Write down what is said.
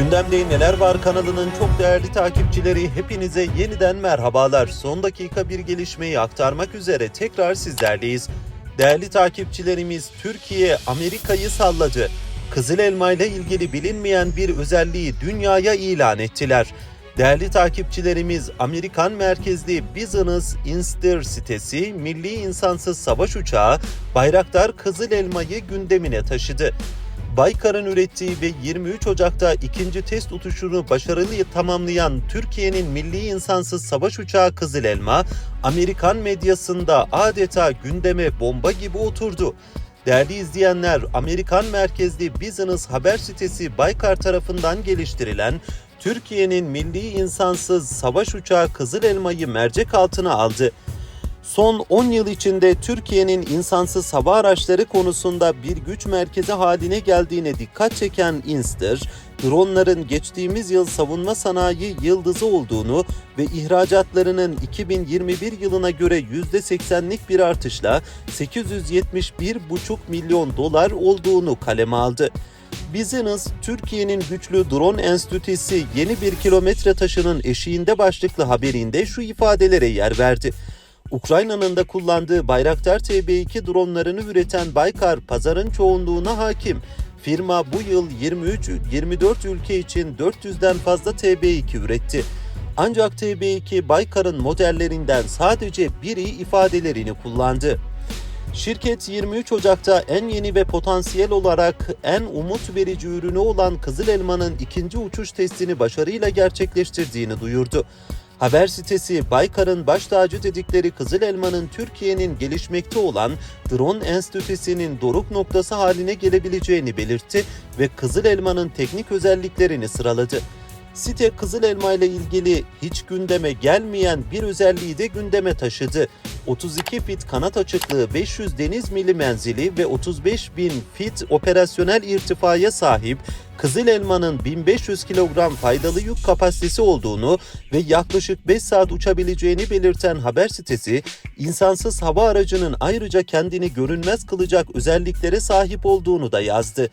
Gündemde Neler Var kanalının çok değerli takipçileri hepinize yeniden merhabalar. Son dakika bir gelişmeyi aktarmak üzere tekrar sizlerleyiz. Değerli takipçilerimiz Türkiye Amerika'yı salladı. Kızıl elma ile ilgili bilinmeyen bir özelliği dünyaya ilan ettiler. Değerli takipçilerimiz Amerikan merkezli Business Insider sitesi milli insansız savaş uçağı Bayraktar Kızıl Elma'yı gündemine taşıdı. Baykar'ın ürettiği ve 23 Ocak'ta ikinci test uçuşunu başarılı tamamlayan Türkiye'nin milli insansız savaş uçağı Kızıl Elma, Amerikan medyasında adeta gündeme bomba gibi oturdu. Değerli izleyenler, Amerikan merkezli Business haber sitesi Baykar tarafından geliştirilen Türkiye'nin milli insansız savaş uçağı Kızıl Elma'yı mercek altına aldı. Son 10 yıl içinde Türkiye'nin insansız hava araçları konusunda bir güç merkezi haline geldiğine dikkat çeken Inster, dronların geçtiğimiz yıl savunma sanayi yıldızı olduğunu ve ihracatlarının 2021 yılına göre %80'lik bir artışla 871,5 milyon dolar olduğunu kaleme aldı. Business, Türkiye'nin güçlü drone enstitüsü yeni bir kilometre taşının eşiğinde başlıklı haberinde şu ifadelere yer verdi. Ukrayna'nın da kullandığı Bayraktar TB2 dronlarını üreten Baykar pazarın çoğunluğuna hakim. Firma bu yıl 23-24 ülke için 400'den fazla TB2 üretti. Ancak TB2 Baykar'ın modellerinden sadece biri ifadelerini kullandı. Şirket 23 Ocak'ta en yeni ve potansiyel olarak en umut verici ürünü olan Kızıl Elma'nın ikinci uçuş testini başarıyla gerçekleştirdiğini duyurdu. Haber sitesi Baykar'ın baş tacı dedikleri Kızıl Elma'nın Türkiye'nin gelişmekte olan drone enstitüsünün doruk noktası haline gelebileceğini belirtti ve Kızıl Elma'nın teknik özelliklerini sıraladı. Site Kızıl Elma ile ilgili hiç gündeme gelmeyen bir özelliği de gündeme taşıdı. 32 fit kanat açıklığı, 500 deniz mili menzili ve 35 bin fit operasyonel irtifaya sahip Kızıl Elma'nın 1500 kilogram faydalı yük kapasitesi olduğunu ve yaklaşık 5 saat uçabileceğini belirten haber sitesi, insansız hava aracının ayrıca kendini görünmez kılacak özelliklere sahip olduğunu da yazdı.